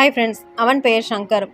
Hi friends அவன் பெயர் சங்கர்.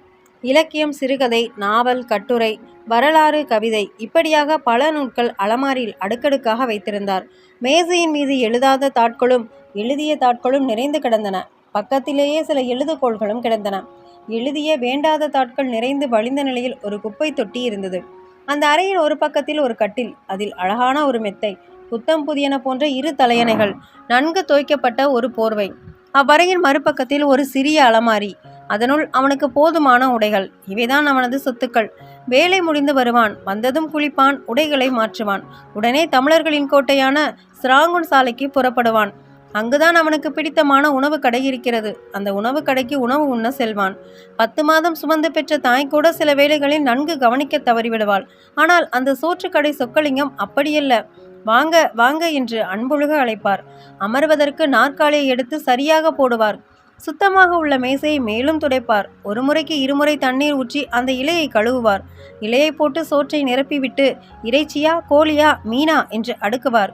இலக்கியம் சிறுகதை நாவல் கட்டுரை வரலாறு கவிதை இப்படியாக பல நூல்கள் அலமாரியில் அடுக்கடுக்காக வைத்திருந்தார். மேசையின் மீது எழுதாத தாட்களும் எழுதிய தாட்களும் நிறைந்து கிடந்தன. பக்கத்திலேயே சில எழுதுகோள்களும் கிடந்தன. எழுதிய வேண்டாத தாட்கள் நிறைந்து வழிந்த நிலையில் ஒரு குப்பை தொட்டி இருந்தது. அந்த அறையின் ஒரு பக்கத்தில் ஒரு கட்டில் அதில் அழகான ஒரு மெத்தை புத்தம் புதியன போன்ற இரு தலையணைகள் நன்கு தோய்க்கப்பட்ட ஒரு போர்வை. அவ்வறையின் மறுபக்கத்தில் ஒரு சிறிய அலமாரி. அதனுள் அவனுக்கு போதுமான உடைகள். இவைதான் அவனது சொத்துக்கள். வேலை முடிந்து வருவான். வந்ததும் குளிப்பான். உடைகளை மாற்றுவான். உடனே தமிழர்களின் கோட்டையான சிராங்குன் சாலைக்கு புறப்படுவான். அங்குதான் அவனுக்கு பிடித்தமான உணவு கடை இருக்கிறது. அந்த உணவு கடைக்கு உணவு உண்ண செல்வான். பத்து மாதம் சுமந்து பெற்ற தாய் கூட சில வேளைகளில் நன்கு கவனிக்க தவறிவிடுவாள். ஆனால் அந்த சோற்றுக்கடை சொக்கலிங்கம் அப்படியல்ல. வாங்க வாங்க என்று அன்பொழுக அழைப்பார். அமர்வதற்கு நாற்காலியை எடுத்து சரியாக போடுவார். சுத்தமாக உள்ள மேசையை மேலும் துடைப்பார். ஒரு முறைக்கு இருமுறை தண்ணீர் ஊற்றி அந்த இலையை கழுவுவார். இலையை போட்டு சோற்றை நிரப்பிவிட்டு இறைச்சியா கோழியா மீனா? என்று அடுக்குவார்.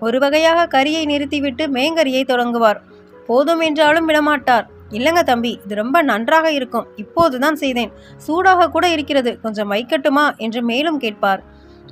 ஒரு வகையாக கரியை நிறுத்திவிட்டு மேங்கரியை தொடங்குவார். போதும் என்றாலும் விடமாட்டார். இல்லைங்க தம்பி இது ரொம்ப நன்றாக இருக்கும். இப்போதுதான் செய்தேன். சூடாக கூட இருக்கிறது. கொஞ்சம் வைக்கட்டுமா? என்று மேலும் கேட்பார்.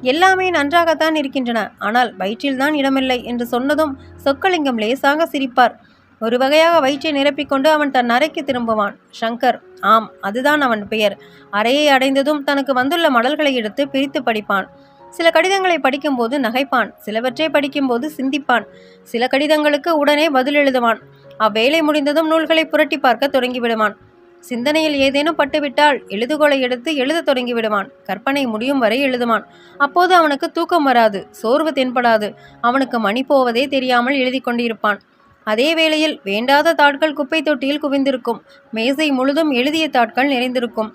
எல்லாமே நன்றாகத்தான் இருக்கின்றன. ஆனால் வயிற்றில்தான் இடமில்லை என்று சொன்னதும் சொக்கலிங்கம் லேசாக சிரிப்பார். ஒரு வகையாக வயிற்றை நிரப்பிக்கொண்டு அவன் தன் அறைக்கு திரும்புவான். ஷங்கர் ஆம் அதுதான் அவன் பெயர். அறையை அடைந்ததும் தனக்கு வந்துள்ள மடல்களை எடுத்து பிரித்து படிப்பான். சில கடிதங்களை படிக்கும்போது நகைப்பான். சிலவற்றை படிக்கும்போது சிந்திப்பான். சில கடிதங்களுக்கு உடனே பதில் எழுதுவான். அவ்வேலை முடிந்ததும் நூல்களை புரட்டி பார்க்க தொடங்கிவிடுவான். சிந்தனையில் ஏதேனும் பட்டுவிட்டால் எழுதுகோலை எடுத்து எழுத தொடங்கி விடுவான் கற்பனை முடியும் வரை எழுதுவான். அப்போது அவனுக்கு தூக்கம் வராது சோர்வு தென்படாது. அவனுக்கு மணி போவதே தெரியாமல் எழுதி கொண்டிருப்பான். அதே வேளையில் வேண்டாத தாட்கள் குப்பை தொட்டியில் குவிந்திருக்கும். மேசை முழுதும் எழுதிய தாட்கள் நிறைந்திருக்கும்.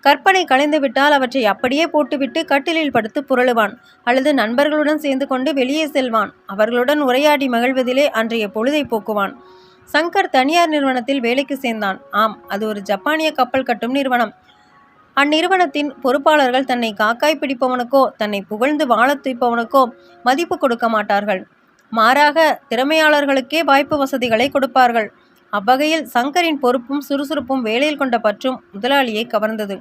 கற்பனை கலைந்துவிட்டால் அவற்றை அப்படியே போட்டுவிட்டு கட்டிலில் படுத்து புரளுவான். அல்லது நண்பர்களுடன் சேர்ந்து கொண்டு வெளியே செல்வான். அவர்களுடன் உரையாடி மகிழ்வதிலே அன்றைய பொழுதை போக்குவான். சங்கர் தனியார் நிறுவனத்தில் வேலைக்கு சேர்ந்தான். ஆம் அது ஒரு ஜப்பானிய கப்பல் கட்டும் நிறுவனம். அந்நிறுவனத்தின் பொறுப்பாளர்கள் தன்னை காக்காய் பிடிப்பவனுக்கோ தன்னை புகழ்ந்து வாழத் துய்ப்பவனுக்கோ மதிப்பு கொடுக்க மாட்டார்கள். மாறாக திறமையாளர்களுக்கே வாய்ப்பு வசதிகளை கொடுப்பார்கள். அவ்வகையில் சங்கரின் பொறுப்பும் சுறுசுறுப்பும் வேலையில் கொண்ட பற்றும் முதலாளியை கவர்ந்தது.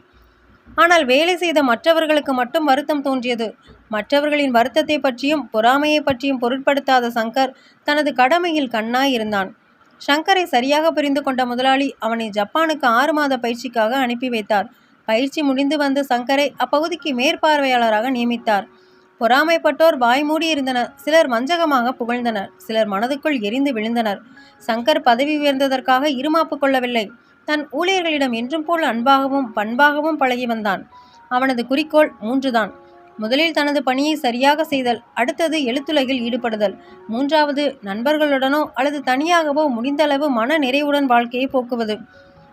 ஆனால் வேலை செய்த மற்றவர்களுக்கு மட்டும் வருத்தம் தோன்றியது. மற்றவர்களின் வருத்தத்தை பற்றியும் பொறாமையை பற்றியும் பொருட்படுத்தாத சங்கர் தனது கடமையில் கண்ணாய் இருந்தான். ஷங்கரை சரியாக புரிந்து கொண்ட முதலாளி அவனை ஜப்பானுக்கு ஆறு மாத பயிற்சிக்காக அனுப்பி வைத்தார். பயிற்சி முடிந்து வந்த சங்கரை அப்பகுதிக்கு மேற்பார்வையாளராக நியமித்தார். பொறாமைப்பட்டோர் வாய் மூடி இருந்தனர் சிலர் வஞ்சகமாக புகழ்ந்தனர். சிலர் மனதுக்குள் எரிந்து விழுந்தனர். சங்கர் பதவி உயர்ந்ததற்காக இருமாப்பு கொள்ளவில்லை. தன் ஊழியர்களிடம் என்றும் போல் அன்பாகவும் பண்பாகவும் பழகி வந்தான். அவனது குறிக்கோள் மூன்றுதான். முதலில் தனது பணியை சரியாக செய்தல் அடுத்தது எழுத்துலகில் ஈடுபடுதல். மூன்றாவது நண்பர்களுடனோ அல்லது தனியாகவோ முடிந்தளவு மன நிறைவுடன் வாழ்க்கையை போக்குவது.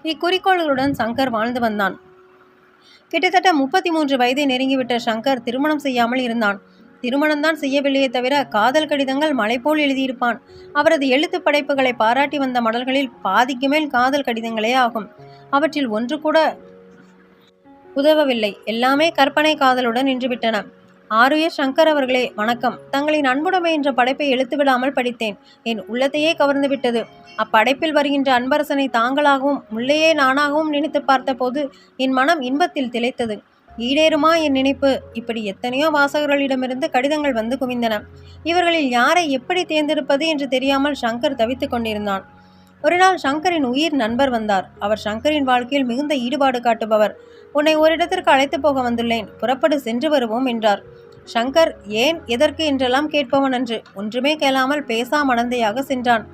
இக்குறிக்கோள்களுடன் சங்கர் வாழ்ந்து வந்தான். கிட்டத்தட்ட முப்பத்தி மூன்று வயதை நெருங்கிவிட்ட சங்கர் திருமணம் செய்யாமல் இருந்தான். திருமணம்தான் செய்யவில்லையே தவிர காதல் கடிதங்கள் மலை போல் எழுதியிருப்பான். அவரது எழுத்து படைப்புகளை பாராட்டி வந்த மடல்களில் பாதிக்கு மேல் காதல் கடிதங்களே ஆகும். அவற்றில் ஒன்று கூட உதவவில்லை. எல்லாமே கற்பனை காதலுடன் நின்றுவிட்டன. ஆருயர் சங்கர் அவர்களே வணக்கம். தங்களின் அன்புடைமை என்ற படைப்பை எழுத்து விடாமல் படித்தேன். என் உள்ளத்தையே கவர்ந்து விட்டது அப்படைப்பில் வருகின்ற அன்பரசனை தாங்களாகவும் முள்ளையே நானாகவும் நினைத்து பார்த்தபோது என் மனம் இன்பத்தில் திளைத்தது. ஈடேறுமா என் நினைப்பு? இப்படி எத்தனையோ வாசகர்களிடமிருந்து கடிதங்கள் வந்து குவிந்தன. இவர்களில் யாரை எப்படி தேர்ந்தெடுப்பது என்று தெரியாமல் சங்கர் தவித்துக் கொண்டிருந்தான். ஒரு நாள் சங்கரின் உயிர் நண்பர் வந்தார். அவர் சங்கரின் வாழ்க்கையில் மிகுந்த ஈடுபாடு காட்டுபவர். உன்னை ஓரிடத்திற்கு அழைத்து போக வந்துள்ளேன். புறப்படு சென்று வருவோம் என்றார். ஷங்கர் ஏன் எதற்கு என்றெல்லாம் கேட்பவன் என்று ஒன்றுமே கேளாமல் பேசா மடந்தையாக சென்றான்.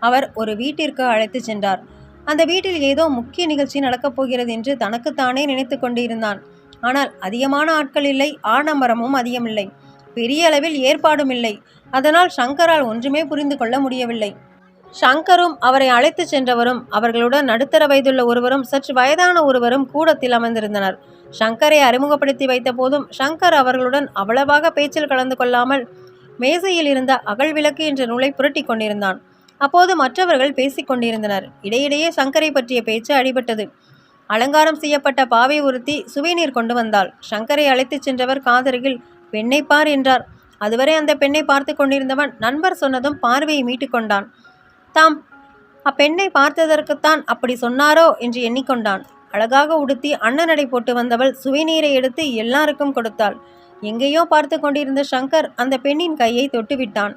அவர் ஒரு வீட்டிற்கு அழைத்து சென்றார். அந்த வீட்டில் ஏதோ முக்கிய நிகழ்ச்சி நடக்கப் போகிறது என்று தனக்குத்தானே நினைத்து கொண்டிருந்தான். ஆனால் அதிகமான ஆட்கள் இல்லை ஆடம்பரமும் அதிகமில்லை. பெரிய அளவில் ஏற்பாடும் இல்லை. அதனால் ஷங்கரால் ஒன்றுமே புரிந்து கொள்ள முடியவில்லை. சங்கரும் அவரை அழைத்து சென்றவரும் அவர்களுடன் நடுத்தர வயதுள்ள ஒருவரும் சற்று வயதான ஒருவரும் கூடத்தில் அமர்ந்திருந்தனர். சங்கரை அறிமுகப்படுத்தி வைத்த போதும் சங்கர் அவர்களுடன் அவ்வளவாக பேச்சில் கலந்து கொள்ளாமல் மேசையில் இருந்த அகல் விளக்கு என்ற நூலை புரட்டி கொண்டிருந்தான். அப்போது மற்றவர்கள் பேசிக் கொண்டிருந்தனர். இடையிடையே சங்கரை பற்றிய பேச்சு அடிபட்டது. அலங்காரம் செய்யப்பட்ட பாவை ஒருத்தி சுவைநீர் கொண்டு வந்தாள். சங்கரை அழைத்துச் சென்றவர் காதருகில் பெண்ணை பார் என்றார். அதுவரை அந்த பெண்ணை பார்த்து கொண்டிருந்தவன் நண்பர் சொன்னதும் பார்வையை மீட்டுக்கொண்டான் தாம் அப்பெண்ணை பார்த்ததற்குத்தான் அப்படி சொன்னாரோ என்று எண்ணிக்கொண்டான். அழகாக உடுத்தி அன்னநடை போட்டு வந்தவள் சுவைநீரை எடுத்து எல்லாருக்கும் கொடுத்தாள். எங்கேயோ பார்த்து கொண்டிருந்த சங்கர் அந்த பெண்ணின் கையை தொட்டுவிட்டான்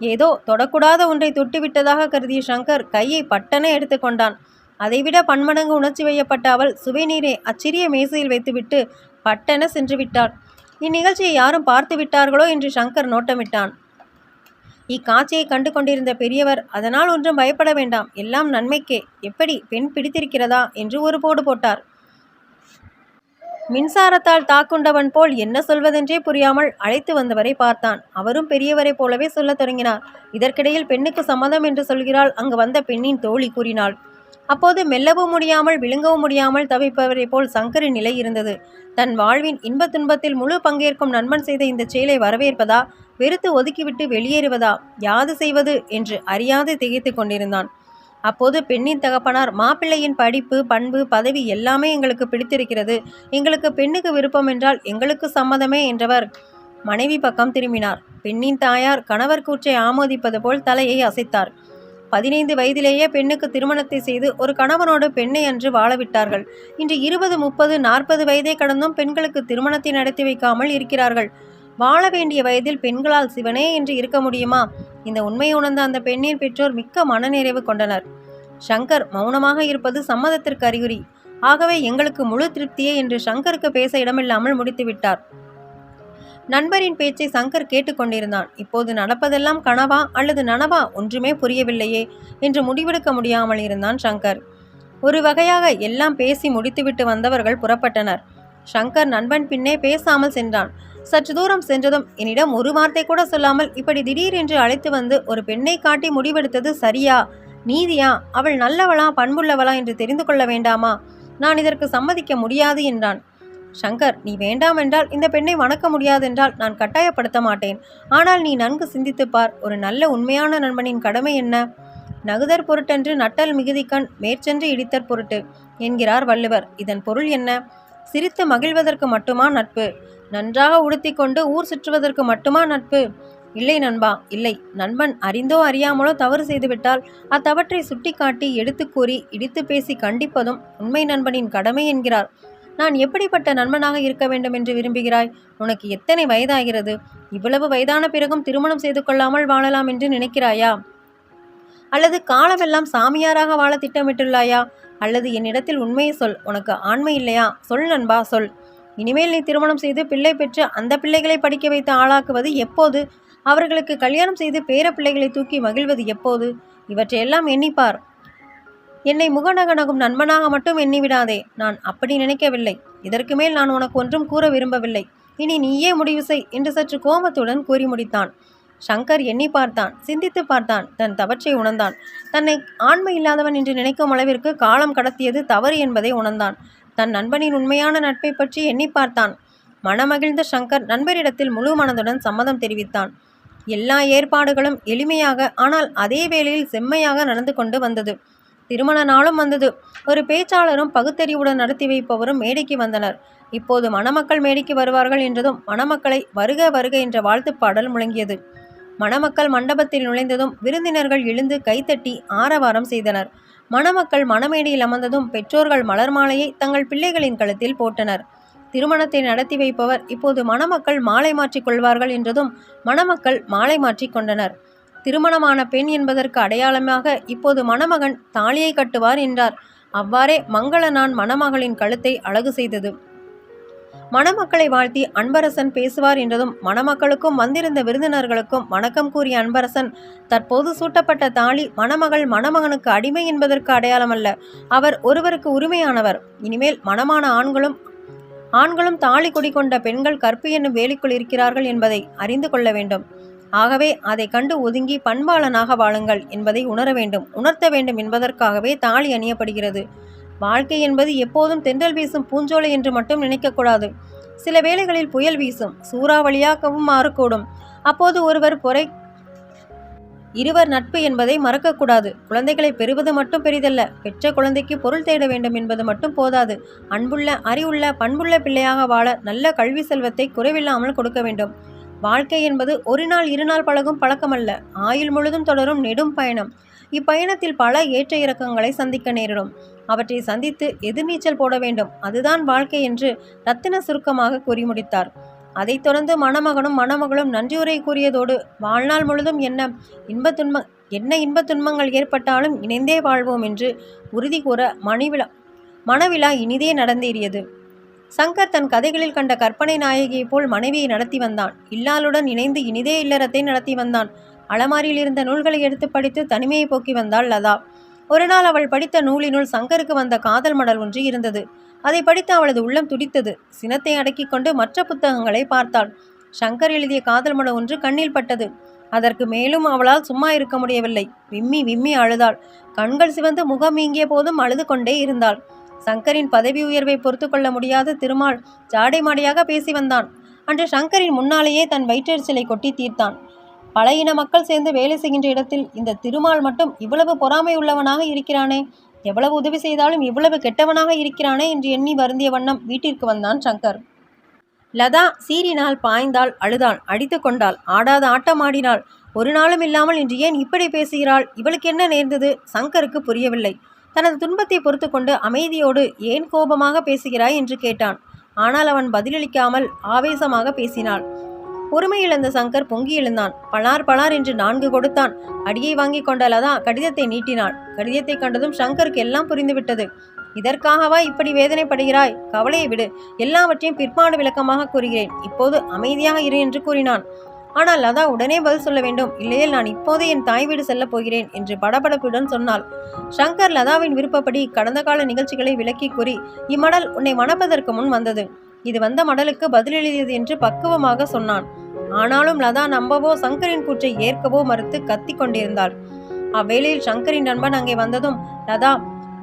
ஏதோ தொடக்கூடாத ஒன்றை தொட்டுவிட்டதாக கருதிய சங்கர் கையை பட்டன எடுத்துக்கொண்டான் அதைவிட பன்மடங்கு உணர்ச்சி வையப்பட்ட அவள் சுவைநீரை அச்சிறிய மேசையில் வைத்துவிட்டு பட்டென சென்று விட்டாள். இந்நிகழ்ச்சியை யாரும் பார்த்து விட்டார்களோ என்று சங்கர் நோட்டமிட்டான். இக்காட்சியை கண்டு கொண்டிருந்த பெரியவர் அதனால் ஒன்றும் பயப்பட வேண்டாம். எல்லாம் நன்மைக்கே. எப்படி பெண் பிடித்திருக்கிறதா? என்று ஒரு போடு போட்டார். மின்சாரத்தால் தாக்குண்டவன் போல் என்ன சொல்வதென்றே புரியாமல் அழைத்து வந்தவரை பார்த்தான். அவரும் பெரியவரைப் போலவே சொல்லத் தொடங்கினார். இதற்கிடையில் பெண்ணுக்கு சம்மதம் என்று சொல்கிறாள் அங்கு வந்த பெண்ணின் தோழி கூறினாள். அப்போது மெல்லவும் முடியாமல் விழுங்கவும் முடியாமல் தவிப்பவரைப் போல் சங்கரின் நிலை இருந்தது. தன் வாழ்வின் இன்பத் துன்பத்தில் முழு பங்கேற்கும் நண்பன் செய்த இந்த செயலை வரவேற்பதா? வெறுத்து ஒதுக்கிவிட்டு வெளியேறுவதா? யாது செய்வது? என்று அறியாது திகைத்து கொண்டிருந்தான். அப்போது பெண்ணின் தகப்பனார் மாப்பிள்ளையின் படிப்பு பண்பு பதவி எல்லாமே எங்களுக்கு பிடித்திருக்கிறது. எங்களுக்கு பெண்ணுக்கு விருப்பம் என்றால் எங்களுக்கு சம்மதமே என்றவர் மனைவி பக்கம் திரும்பினார். பெண்ணின் தாயார் கணவர் கூற்றை ஆமோதிப்பது போல் தலையை அசைத்தார். பதினைந்து வயதிலேயே பெண்ணுக்கு திருமணத்தை செய்து ஒரு கணவனோடு பெண்ணை அன்று வாழவிட்டார்கள். இன்று இருபது முப்பது நாற்பது வயதை கடந்தும் பெண்களுக்கு திருமணத்தை நடத்தி வைக்காமல் இருக்கிறார்கள். வாழ வேண்டிய வயதில் பெண்களால் சிவனே என்று இருக்க முடியுமா? இந்த உண்மையை உணர்ந்த அந்த பெண்ணின் பெற்றோர் மிக்க மனநிறைவு கொண்டனர். ஷங்கர் மௌனமாக இருப்பது சம்மதத்திற்கு அறிகுறி. ஆகவே எங்களுக்கு முழு திருப்தியே என்று ஷங்கருக்கு பேச இடமில்லாமல் முடித்துவிட்டார். நண்பரின் பேச்சை சங்கர் கேட்டுக்கொண்டிருந்தான். இப்போது நடப்பதெல்லாம் கனவா அல்லது நனவா? ஒன்றுமே புரியவில்லையே என்று முடிவெடுக்க முடியாமல் இருந்தான் சங்கர். ஒரு வகையாக எல்லாம் பேசி முடித்துவிட்டு வந்தவர்கள் புறப்பட்டனர். சங்கர் நண்பன் பின்னே பேசாமல் சென்றான். சற்று தூரம் சென்றதும் என்னிடம் ஒரு வார்த்தை கூட சொல்லாமல் இப்படி திடீரென்று அழைத்து வந்து ஒரு பெண்ணை காட்டி முடிவெடுத்தது சரியா? நீதியா? அவள் நல்லவளா பண்புள்ளவளா என்று தெரிந்து கொள்ள வேண்டாமா? நான் இதற்கு சம்மதிக்க முடியாது என்றான். சங்கர் நீ வேண்டாம் என்றால் இந்த பெண்ணை வணக்க முடியாதென்றால் நான் கட்டாயப்படுத்த மாட்டேன். ஆனால் நீ நன்கு சிந்தித்துப் பார் ஒரு நல்ல உண்மையான நண்பனின் கடமை என்ன? நகுதர் பொருட்டென்று நட்டல் மிகுதிக்கண் மேற்சென்று இடித்தற் பொருட்டு என்கிறார் வள்ளுவர். இதன் பொருள் என்ன? சிரித்து மகிழ்வதற்கு மட்டுமா நட்பு? நன்றாக உடுத்திக்கொண்டு ஊர் சுற்றுவதற்கு மட்டுமா நட்பு? இல்லை நண்பா இல்லை. நண்பன் அறிந்தோ அறியாமலோ தவறு செய்துவிட்டால் அத்தவற்றை சுட்டிக்காட்டி எடுத்து கூறி இடித்து பேசி கண்டிப்பதும் உண்மை நண்பனின் கடமை என்கிறார். நான் எப்படிப்பட்ட நண்பனாக இருக்க வேண்டும் என்று விரும்புகிறாய்? உனக்கு எத்தனை வயதாகிறது? இவ்வளவு வயதான பிறகும் திருமணம் செய்து கொள்ளாமல் வாழலாம் என்று நினைக்கிறாயா? அல்லது காலமெல்லாம் சாமியாராக வாழ திட்டமிட்டுள்ளாயா? அல்லது என்னிடத்தில் உண்மையை சொல். உனக்கு ஆண்மை இல்லையா? சொல் நண்பா சொல். இனிமேல் நீ திருமணம் செய்து பிள்ளை பெற்று அந்த பிள்ளைகளை படிக்க வைத்து ஆளாக்குவது எப்போது? அவர்களுக்கு கல்யாணம் செய்து பேர பிள்ளைகளை தூக்கி மகிழ்வது எப்போது? இவற்றையெல்லாம் எண்ணிப்பார். என்னை முகநகனகும் நண்பனாக மட்டும் எண்ணிவிடாதே. நான் அப்படி நினைக்கவில்லை. இதற்கு மேல் நான் உனக்கு ஒன்றும் கூற விரும்பவில்லை. இனி நீயே முடிவு செய் என்று சற்று கோபத்துடன் கூறி முடித்தான். சங்கர் எண்ணி பார்த்தான் சிந்தித்து பார்த்தான் தன் தவற்றை உணர்ந்தான். தன்னை ஆண்மை இல்லாதவன் என்று நினைக்கும் அளவிற்கு காலம் கடத்தியது தவறு என்பதை உணர்ந்தான். தன் நண்பனின் உண்மையான நட்பை பற்றி எண்ணி பார்த்தான். மனமகிழ்ந்த சங்கர் நண்பரிடத்தில் முழு மனதுடன் சம்மதம் தெரிவித்தான். எல்லா ஏற்பாடுகளும் எளிமையாக ஆனால் அதே வேளையில் செம்மையாக நடந்து கொண்டு வந்தது. திருமண நாளும் வந்தது. ஒரு பேச்சாளரும் பகுத்தறிவுடன் நடத்தி வைப்பவரும் மேடைக்கு வந்தனர். இப்போது மணமக்கள் மேடைக்கு வருவார்கள் என்றதும் மணமக்களை வருக வருக என்ற வாழ்த்துப் பாடல் முழங்கியது. மணமக்கள் மண்டபத்தில் நுழைந்ததும் விருந்தினர்கள் எழுந்து கைத்தட்டி ஆரவாரம் செய்தனர். மணமக்கள் மணமேடையில் அமர்ந்ததும் பெற்றோர்கள் மலர் மாலையை தங்கள் பிள்ளைகளின் கழுத்தில் போட்டனர். திருமணத்தை நடத்தி வைப்பவர் இப்போது மணமக்கள் மாலை மாற்றிக் கொள்வார்கள் என்றதும் மணமக்கள் மாலை மாற்றிக் கொண்டனர். திருமணமான பெண் என்பதற்கு அடையாளமாக இப்போது மணமகன் தாலியை கட்டுவார் என்றார். அவ்வாறே மங்கள நான் மணமகளின் கழுத்தை அழகு செய்தது. மணமக்களை வாழ்த்தி அன்பரசன் பேசுவார் என்றதும் மணமக்களுக்கும் வந்திருந்த விருந்தினர்களுக்கும் வணக்கம் கூறிய அன்பரசன் தற்போது சூட்டப்பட்ட தாலி மணமகள் மணமகனுக்கு அடிமை என்பதற்கு அடையாளமல்ல. அவர் ஒருவருக்கு உரிமையானவர். இனிமேல் மணமான ஆண்களும் ஆண்களும் தாலி குடிக்கொண்ட பெண்கள் கற்பு என்னும் வேலிக்குள் இருக்கிறார்கள் என்பதை அறிந்து கொள்ள வேண்டும். ஆகவே அதை கண்டு ஒதுங்கி பண்பாளனாக வாழுங்கள் என்பதை உணர வேண்டும் உணர்த்த வேண்டும் என்பதற்காகவே தாலி அணியப்படுகிறது. வாழ்க்கை என்பது எப்போதும் தென்றல் வீசும் பூஞ்சோலை என்று மட்டும் நினைக்கக்கூடாது சில வேளைகளில் புயல் வீசும் சூறாவளியாகவும் மாறக்கூடும். அப்போது ஒருவர் பொறை இருவர் நட்பு என்பதை மறக்கக்கூடாது குழந்தைகளை பெறுவது மட்டும் பெரிதல்ல பெற்ற குழந்தைக்கு பொருள் தேட வேண்டும் என்பது மட்டும் போதாது. அன்புள்ள அறிவுள்ள பண்புள்ள பிள்ளையாக வாழ நல்ல கல்வி செல்வத்தை குறைவில்லாமல் கொடுக்க வேண்டும். வாழ்க்கை என்பது ஒரு நாள் இரு நாள் பழகும் பழக்கமல்ல. ஆயுள் முழுதும் தொடரும் நெடும் பயணம். இப்பயணத்தில் பல ஏற்ற இறக்கங்களை சந்திக்க நேரிடும். அவற்றை சந்தித்து எதிர்நீச்சல் போட வேண்டும். அதுதான் வாழ்க்கை என்று ரத்தின சுருக்கமாக கூறி முடித்தார். அதைத் தொடர்ந்து மணமகனும் மணமகளும் நன்றியுரை கூறியதோடு வாழ்நாள் முழுதும் என்ன இன்ப துன்ப என்ன இன்பத் துன்பங்கள் ஏற்பட்டாலும் இணைந்தே வாழ்வோம் என்று உறுதி கூற மணிவிழா மணவிழா இனிதே நடந்தேறியது. சங்கர் தன் கதைகளில் கண்ட கற்பனை நாயகியைப் போல் மனைவியை நடத்தி வந்தான். இல்லாளுடன் இணைந்து இனிதே இல்லறத்தை நடத்தி வந்தான். அலமாரியில் இருந்த நூல்களை எடுத்து படித்து தனிமையை போக்கி வந்தாள் லதா. ஒரு நாள் அவள் படித்த நூலினுள் சங்கருக்கு வந்த காதல் மடல் ஒன்று இருந்தது. அதை படித்து அவளது உள்ளம் துடித்தது. சினத்தை அடக்கிக் கொண்டு மற்ற புத்தகங்களை பார்த்தாள். சங்கர் எழுதிய காதல் மடல் ஒன்று கண்ணில் பட்டது. அதற்கு மேலும் அவளால் சும்மா இருக்க முடியவில்லை. விம்மி விம்மி அழுதாள். கண்கள் சிவந்து முகம் நீங்கிய போதும் அழுது கொண்டே இருந்தாள். சங்கரின் பதவி உயர்வை பொறுத்து கொள்ள முடியாத திருமால் ஜாடை மாடையாக பேசி வந்தான். அன்று சங்கரின் முன்னாலேயே தன் வயிற்றெரிச்சலை கொட்டி தீர்த்தான். பல இன மக்கள் சேர்ந்து வேலை செய்கின்ற இடத்தில் இந்த திருமால் மட்டும் இவ்வளவு பொறாமை உள்ளவனாக இருக்கிறானே எவ்வளவு உதவி செய்தாலும் இவ்வளவு கெட்டவனாக இருக்கிறானே என்று எண்ணி வருந்திய வண்ணம் வீட்டிற்கு வந்தான் சங்கர். லதா சீறினால் பாய்ந்தாள் அழுதாள் அடித்து கொண்டாள். ஆடாத ஆட்டம் ஆடினாள். ஒரு நாளும் இல்லாமல் இன்று ஏன் இப்படி பேசுகிறாள்? இவளுக்கு என்ன நேர்ந்தது? சங்கருக்கு புரியவில்லை. தனது துன்பத்தை பொறுத்து கொண்டு அமைதியோடு ஏன் கோபமாக பேசுகிறாய் என்று கேட்டான். ஆனால் அவன் பதிலளிக்காமல் ஆவேசமாக பேசினாள். பொறுமை இழந்த சங்கர் பொங்கி எழுந்தான். பலார் பலார் என்று நான்கு கொடுத்தான். அடியை வாங்கி கொண்ட லதா கடிதத்தை நீட்டினாள். கடிதத்தை கண்டதும் சங்கருக்கு எல்லாம் புரிந்துவிட்டது. இதற்காகவா இப்படி வேதனைப்படுகிறாய்? கவலையை விடு. எல்லாவற்றையும் பிற்பாடு விளக்கமாக கூறுகிறேன். இப்போது அமைதியாக இரு என்று கூறினான். ஆனால் லதா உடனே பதில் சொல்ல வேண்டும். இல்லையேல் நான் இப்போதே என் தாய் வீடு செல்லப் போகிறேன் என்று படபடப்புடன் சொன்னாள். ஷங்கர் லதாவின் விருப்பப்படி கடந்த கால நிகழ்ச்சிகளை விளக்கி கூறி இம்மடல் உன்னை மணப்பதற்கு முன் வந்தது. இது வந்த மடலுக்கு பதில் என்று பக்குவமாக சொன்னான். ஆனாலும் லதா நம்பவோ சங்கரின் கூற்றை ஏற்கவோ மறுத்து கத்திக் கொண்டிருந்தாள். அவ்வேளையில் சங்கரின் நண்பன் அங்கே வந்ததும் லதா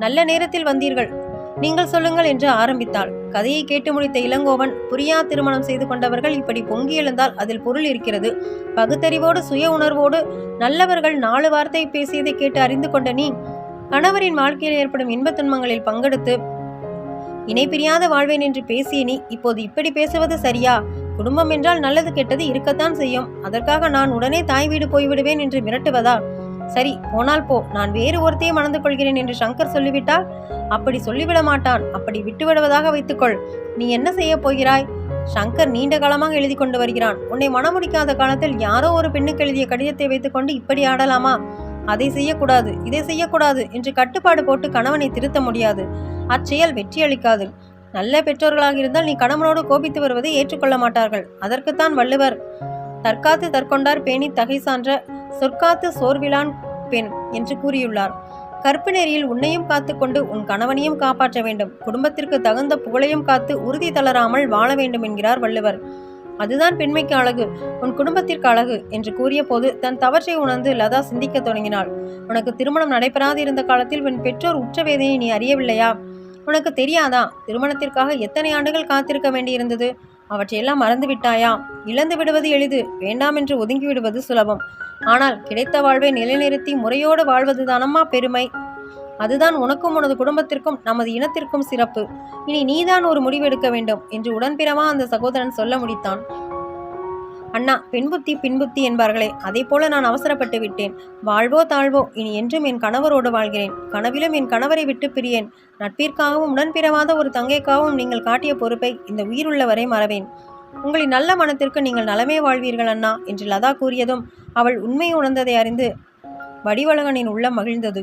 நல்ல நேரத்தில் வந்தீர்கள். நீங்கள் சொல்லுங்கள் என்று ஆரம்பித்தாள். கதையை கேட்டு முடித்த இளங்கோவன் புரியா திருமணம் செய்து கொண்டவர்கள் இப்படி பொங்கி எழுந்தால் அதில் பொருள் இருக்கிறது. பகுத்தறிவோடு சுய உணர்வோடு நல்லவர்கள் நாலு வார்த்தை பேசியதை கேட்டு அறிந்து கொண்ட நீ கணவரின் வாழ்க்கையில் ஏற்படும் இன்பத் துன்பங்களில் பங்கெடுத்து இணை பிரியாத வாழ்வேன் என்று பேசிய நீ இப்போது இப்படி பேசுவது சரியா? குடும்பம் என்றால் நல்லது கெட்டது இருக்கத்தான் செய்யும். அதற்காக நான் உடனே தாய் வீடு போய்விடுவேன் என்று மிரட்டுவதா? சரி போனால் போ. நான் வேறு ஒருத்தையே மணந்து கொள்கிறேன் என்று சங்கர் சொல்லிவிட்டால் அப்படி சொல்லிவிட மாட்டான். அப்படி விட்டுவிடுவதாக வைத்துக்கொள். நீ என்ன செய்ய போகிறாய்? சங்கர் நீண்ட காலமாக எழுதி கொண்டு வருகிறான். உன்னை மணமுடிக்காத காலத்தில் யாரோ ஒரு பெண்ணுக்கு எழுதிய கடிதத்தை வைத்துக்கொண்டு இப்படி ஆடலாமா? அதை செய்யக்கூடாது. இதை செய்யக்கூடாது என்று கட்டுப்பாடு போட்டு கணவனை திருத்த முடியாது. அச்செயல் வெற்றியளிக்காது நல்ல பெற்றோர்களாக இருந்தால் நீ கணவனோடு கோபித்து வருவதை ஏற்றுக்கொள்ள மாட்டார்கள். அதற்குத்தான் வள்ளுவர் தற்காத்து தற்கொண்டார். பேணி தகை சான்ற சொற்காத்து சோர்விலான் பெண் என்று கூறியுள்ளார். கற்பு நெறியில் உன்னையும் காத்துக்கொண்டு உன் கணவனையும் காப்பாற்ற வேண்டும். குடும்பத்திற்கு தகுந்த புகழையும் காத்து உறுதி தளராமல் வாழ வேண்டும் என்கிறார் வள்ளுவர். அதுதான் பெண்மைக்கு அழகு உன் குடும்பத்திற்கு அழகு என்று கூறிய போது தன் தவற்றை உணர்ந்து லதா சிந்திக்க தொடங்கினாள். உனக்கு திருமணம் நடைபெறாது இருந்த காலத்தில் உன் பெற்றோர் உற்ற வேதையை நீ அறியவில்லையா? உனக்கு தெரியாதா? திருமணத்திற்காக எத்தனை ஆண்டுகள் காத்திருக்க வேண்டியிருந்தது? அவற்றையெல்லாம் மறந்து விட்டாயா இழந்து விடுவது எளிது வேண்டாம் என்று ஒதுங்கி விடுவது சுலபம். ஆனால் கிடைத்த வாழ்வை நிலைநிறுத்தி முறையோடு வாழ்வதுதானம்மா பெருமை. அதுதான் உனக்கும் உனது குடும்பத்திற்கும் நமது இனத்திற்கும் சிறப்பு. இனி நீதான் ஒரு முடிவெடுக்க வேண்டும் என்று உடன்பிறவா அந்த சகோதரன் சொல்ல முடித்தான். அண்ணா பெண்புத்தி பின்புத்தி என்பார்களே அதை போல நான் அவசரப்பட்டு விட்டேன். வாழ்வோ தாழ்வோ இனி என்றும் என் கணவரோடு வாழ்கிறேன். கனவிலும் என் கணவரை விட்டு பிரியேன். நட்பிற்காகவும் உடன்பிறவாத ஒரு தங்கைக்காகவும் நீங்கள் காட்டிய பொறுப்பை இந்த உயிருள்ளவரை மறவேன். உங்களின் நல்ல மனத்திற்கு நீங்கள் நலமே வாழ்வீர்கள் அண்ணா என்று லதா கூறியதும் அவள் உண்மை உணர்ந்ததை அறிந்து வடிவழகனின் உள்ளம் மகிழ்ந்தது.